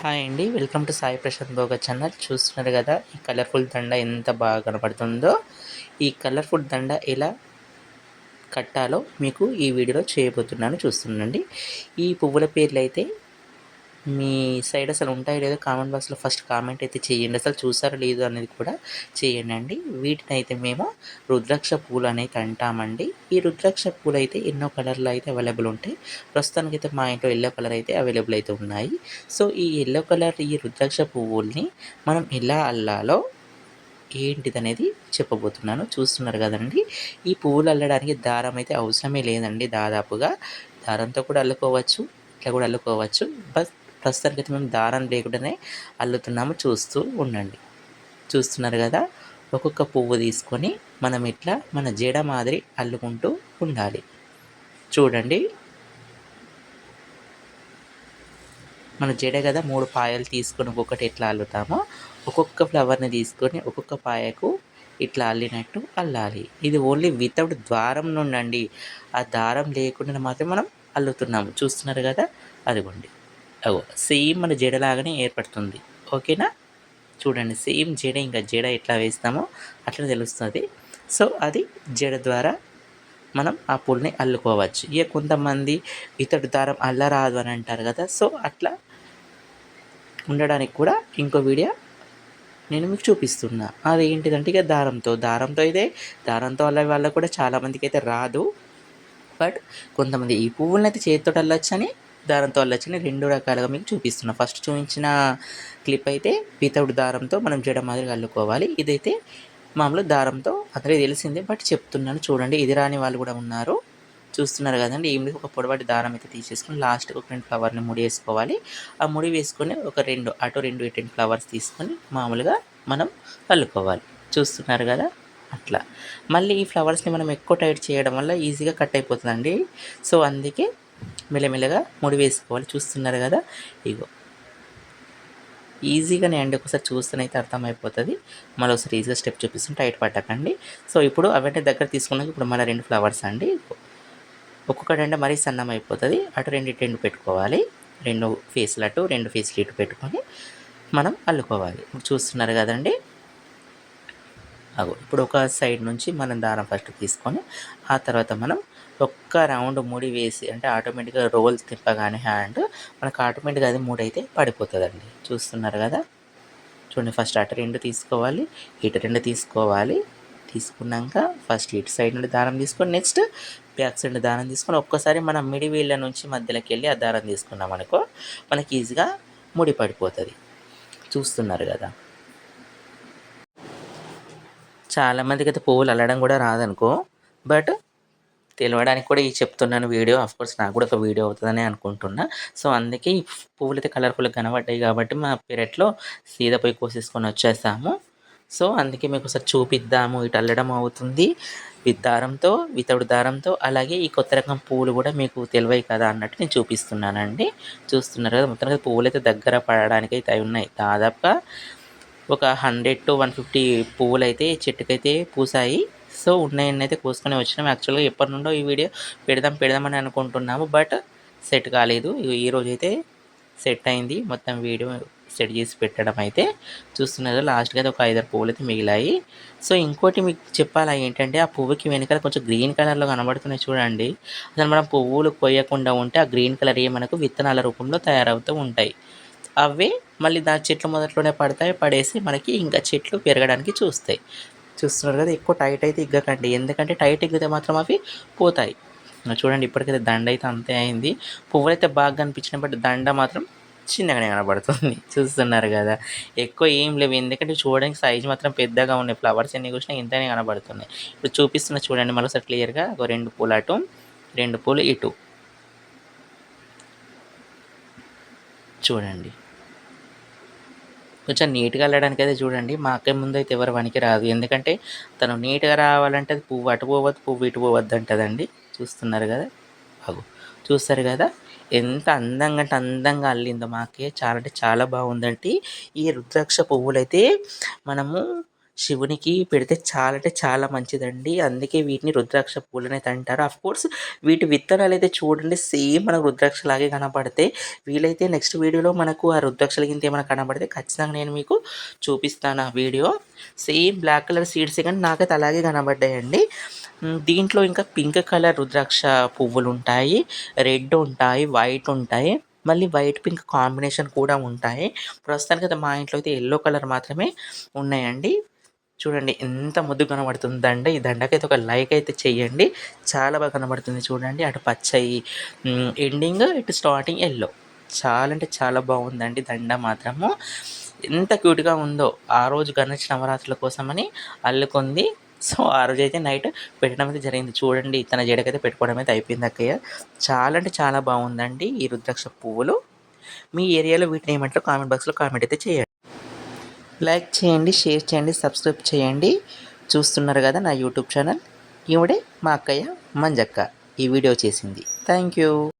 Hi అండి. Welcome to Sai Prashanth Bhoga channel. చూస్తున్నారు కదా ఈ కలర్ఫుల్ దండ ఎంత బాగా కనపడుతుందో. ఈ కలర్ఫుల్ దండ ఎలా కట్టాలో మీకు ఈ వీడియోలో చేయబోతున్నాను. చూస్తుండండి. ఈ పువ్వుల పేర్లు అయితే మీ సైడ్ అసలు ఉంటాయో లేదో కామెంట్ బాక్స్లో ఫస్ట్ కామెంట్ అయితే చేయండి. అసలు చూసారో లేదో అనేది కూడా చేయండి అండి. వీటిని అయితే మేము రుద్రాక్ష పూలు అనేది అంటామండి. ఈ రుద్రాక్ష పూలు అయితే ఎన్నో కలర్లు అయితే అవైలబుల్ ఉంటాయి. ప్రస్తుతానికి అయితే మా ఇంట్లో ఎల్లో కలర్ అయితే అవైలబుల్ అయితే ఉన్నాయి. సో ఈ ఎల్లో కలర్ ఈ రుద్రాక్ష పువ్వుల్ని మనం ఎలా అల్లాలో ఏంటిది అనేది చెప్పబోతున్నాను. చూస్తున్నారు కదండి. ఈ పువ్వులు అల్లడానికి దారం అయితే అవసరమే లేదండి దాదాపుగా. దారంతో కూడా అల్లుకోవచ్చు ఇట్లా కూడా అల్లుకోవచ్చు. బస్ ప్రస్తుతానికి అయితే మేము దారం లేకుండానే అల్లుతున్నాము. చూస్తూ ఉండండి. చూస్తున్నారు కదా ఒక్కొక్క పువ్వు తీసుకొని మనం ఇట్లా మన జడ మాదిరి అల్లుకుంటూ ఉండాలి. చూడండి. మన జడ కదా మూడు పాయలు తీసుకొని ఒక్కొక్కటి ఎట్లా అల్లుతామో ఒక్కొక్క ఫ్లవర్ని తీసుకొని ఒక్కొక్క పాయకు ఇట్లా అల్లినట్టు అల్లాలి. ఇది ఓన్లీ వితౌట్ ద్వారం నుండి ఆ దారం లేకుండా మాత్రం మనం అల్లుతున్నాము. చూస్తున్నారు కదా అదిగోండి. అగో సేమ్ మన జడలాగానే ఏర్పడుతుంది. ఓకేనా? చూడండి సేమ్ జడ ఇంకా జడ ఎట్లా వేస్తామో అట్లా తెలుస్తుంది. సో అది జడ ద్వారా మనం ఆ పూలని అల్లుకోవచ్చు. ఇక కొంతమంది ఇతడు దారం అల్లరాదు అని అంటారు కదా సో అట్లా ఉండడానికి కూడా ఇంకో వీడియో నేను మీకు చూపిస్తున్నా. అది ఏంటిదంటే ఇక దారంతో దారంతో అయితే దారంతో అల్ల వాళ్ళకు కూడా చాలామందికి అయితే రాదు. బట్ కొంతమంది ఈ పువ్వులను అయితే చేతితో అల్లొచ్చని దారంతో అల్లొచ్చని రెండు రకాలుగా మీకు చూపిస్తున్నా. ఫస్ట్ చూపించిన క్లిప్ అయితే వితౌట్ దారంతో మనం జడ మాదిరిగా అల్లుకోవాలి. ఇదైతే మామూలు దారంతో అందరికీ తెలిసిందే బట్ చెప్తున్నాను చూడండి. ఇది రాని వాళ్ళు కూడా ఉన్నారు. చూస్తున్నారు కదండి ఏమి ఒక పొడవాటి దారం అయితే తీసేసుకొని లాస్ట్కి ఒక రెండు ఫ్లవర్ని ముడి వేసుకోవాలి. ఆ ముడి వేసుకొని ఒక రెండు అటు రెండు ఇటు రెండు ఫ్లవర్స్ తీసుకొని మామూలుగా మనం అల్లుకోవాలి. చూస్తున్నారు కదా? అట్లా. మళ్ళీ ఈ ఫ్లవర్స్ని మనం ఎక్కువ టైట్ చేయడం వల్ల ఈజీగా కట్ అయిపోతుందండి. సో అందుకే మెల్లమెల్లగా ముడి వేసుకోవాలి. చూస్తున్నారు కదా? ఇగో. ఈజీగానే అండి. ఒకసారి చూస్తేనైతే అర్థమైపోతుంది. మళ్ళీ ఒకసారి ఈజీగా స్టెప్ చూపిస్తాం టైట్ పట్టకండి. సో ఇప్పుడు అవన్నీ దగ్గర తీసుకున్నాక ఇప్పుడు మళ్ళీ రెండు ఫ్లవర్స్ అండి. ఒక్కొక్కటి అంటే మరీ సన్నం అయిపోతుంది అటు రెండు రెండు పెట్టుకోవాలి. రెండు ఫేస్లు అటు రెండు ఫేస్లు ఇటు పెట్టుకొని మనం అల్లుకోవాలి. ఇప్పుడు చూస్తున్నారు కదండి? అగో. ఇప్పుడు ఒక సైడ్ నుంచి మనం దారం ఫస్ట్ తీసుకొని ఆ తర్వాత మనం ఒక్క రౌండ్ ముడి వేసి అంటే ఆటోమేటిక్గా రోల్ తిప్పగానే హ్యాండ్ మనకు ఆటోమేటిక్గా అది మూడు అయితే పడిపోతుందండి. చూస్తున్నారు కదా? చూడండి ఫస్ట్ అటు రెండు తీసుకోవాలి ఇటు రెండు తీసుకోవాలి. తీసుకున్నాక ఫస్ట్ ఇటు సైడ్ నుండి దారం తీసుకొని నెక్స్ట్ బ్యాక్ సైడ్ దారం తీసుకొని ఒక్కసారి మనం మిడి వీళ్ళ నుంచి మధ్యలోకి వెళ్ళి ఆ దారం తీసుకున్నాం అనుకో మనకి ఈజీగా ముడి పడిపోతుంది. చూస్తున్నారు కదా? చాలామందికి అయితే పువ్వులు అల్లడం కూడా రాదనుకో బట్ తెలియడానికి కూడా ఈ చెప్తున్నాను వీడియో. కోర్స్ నాకు కూడా ఒక వీడియో అవుతుందని అనుకుంటున్నా. సో అందుకే ఈ పువ్వులు అయితే కలర్ఫుల్గా కనబడ్డాయి కాబట్టి మా పెరట్లో సీదా పోయి కోసేసుకొని వచ్చేసాము. సో అందుకే మీకు ఒకసారి చూపిద్దాము. ఇటు అల్లడం అవుతుంది విత్ దారంతో వితౌట్ దారంతో. అలాగే ఈ కొత్త రకం పువ్వులు కూడా మీకు తెలివై కదా అన్నట్టు నేను చూపిస్తున్నానండి. చూస్తున్నారు కదా మొత్తం పువ్వులు అయితే దగ్గర పడడానికి అయితే అవి ఉన్నాయి. దాదాపుగా ఒక హండ్రెడ్ టు వన్ ఫిఫ్టీ పువ్వులు అయితే చెట్టుకైతే పూసాయి. సో ఉన్నాయని అయితే కోసుకొని వచ్చినాం. యాక్చువల్గా ఎప్పటి నుండో ఈ వీడియో పెడదాం పెడదామని అనుకుంటున్నాము బట్ సెట్ కాలేదు. ఈ రోజు అయితే సెట్ అయింది. మొత్తం వీడియో సెట్ చేసి పెట్టడం అయితే చూస్తున్నారు. లాస్ట్గా అయితే ఒక ఐదారు పువ్వులు అయితే మిగిలాయి. సో ఇంకోటి మీకు చెప్పాలా ఏంటంటే ఆ పువ్వుకి వెనకాల కొంచెం గ్రీన్ కలర్లో కనబడుతున్నాయి చూడండి. అసలు మనం పువ్వులు కొయ్యకుండా ఉంటే ఆ గ్రీన్ కలర్ ఏ మనకు విత్తనాల రూపంలో తయారవుతూ ఉంటాయి. అవే మళ్ళీ దాని చెట్లు మొదట్లోనే పడతాయి పడేసి మనకి ఇంకా చెట్లు పెరగడానికి చూస్తాయి. చూస్తున్నారు కదా ఎక్కువ టైట్ అయితే ఇగ్గకండి. ఎందుకంటే టైట్ ఎగ్గితే మాత్రం అవి పోతాయి. చూడండి ఇప్పటికైతే దండ అయితే అంతే అయింది. పువ్వులు అయితే బాగా కనిపించినాయి బట్ దండ మాత్రం చిన్నగానే కనబడుతుంది. చూస్తున్నారు కదా ఎక్కువ ఏం లేవు. ఎందుకంటే చూడడానికి సైజ్ మాత్రం పెద్దగా ఉన్నాయి. ఫ్లవర్స్ ఎన్ని కూర్చున్నా ఇంతనే కనబడుతున్నాయి. ఇప్పుడు చూపిస్తున్న చూడండి మరోసారి క్లియర్గా ఒక రెండు పూలు అటు రెండు పూలు ఇటు. చూడండి. కొంచెం నీట్గా వెళ్ళడానికి అయితే చూడండి. మా అక్క ముందు అయితే ఎవరు పనికి రాదు. ఎందుకంటే తను నీట్గా రావాలంటే అది పువ్వు అటు పోవద్దు పువ్వు ఇటు పోవద్దు అంటదండి. చూస్తున్నారు కదా? బాగు చూస్తారు కదా? ఎంత అందంగా అంటే అందంగా అల్లిందో మాకే చాలా అంటే చాలా బాగుందండి. ఈ రుద్రాక్ష పువ్వులైతే మనము శివునికి పెడితే చాలా అంటే చాలా మంచిదండి. అందుకే వీటిని రుద్రాక్ష పూలు అనేది అంటారు. అఫ్ కోర్స్ వీటి విత్తనాలు అయితే చూడండి సేమ్ మనకు రుద్రాక్ష లాగే కనపడతాయి వీలైతే నెక్స్ట్ వీడియోలో మనకు ఆ రుద్రాక్షల కింద ఏమైనా కనపడితే ఖచ్చితంగా నేను మీకు చూపిస్తాను ఆ video. Same black colour seeds కానీ నాకైతే అలాగే కనబడ్డాయండి. దీంట్లో ఇంకా పింక్ కలర్ రుద్రాక్ష పువ్వులు ఉంటాయి రెడ్ ఉంటాయి వైట్ ఉంటాయి మళ్ళీ వైట్ పింక్ కాంబినేషన్ కూడా ఉంటాయి. ప్రస్తుతానికి అయితే మా ఇంట్లో అయితే ఎల్లో కలర్ మాత్రమే ఉన్నాయండి. చూడండి ఎంత ముద్దు కనబడుతుంది దండ ఈ దండకైతే ఒక లైక్ అయితే చేయండి. చాలా బాగా కనబడుతుంది చూడండి. అటు పచ్చయి ఎండింగ్ ఇటు స్టార్టింగ్ ఎల్లో. చాలా అంటే చాలా బాగుందండి దండ మాత్రము. ఎంత క్యూట్గా ఉందో ఆ రోజు గణేష్ నవరాత్రుల కోసమని అల్లుకుంది. సో ఆ రోజు అయితే నైట్ పెట్టడం అయితే జరిగింది. చూడండి తన జడకైతే పెట్టుకోవడం అయితే అయిపోయింది అక్కయ్య. చాలా అంటే చాలా బాగుందండి ఈ రుద్రాక్ష పువ్వులు. మీ ఏరియాలో వీటిని ఏమంటారో కామెంట్ బాక్స్లో కామెంట్ అయితే చేయండి. లైక్ చేయండి షేర్ చేయండి సబ్స్క్రైబ్ చేయండి. చూస్తున్నారు కదా నా యూట్యూబ్ ఛానల్. ఈవిడే మా అక్కయ్య మంజక్క ఈ వీడియో చేసింది. Thank you.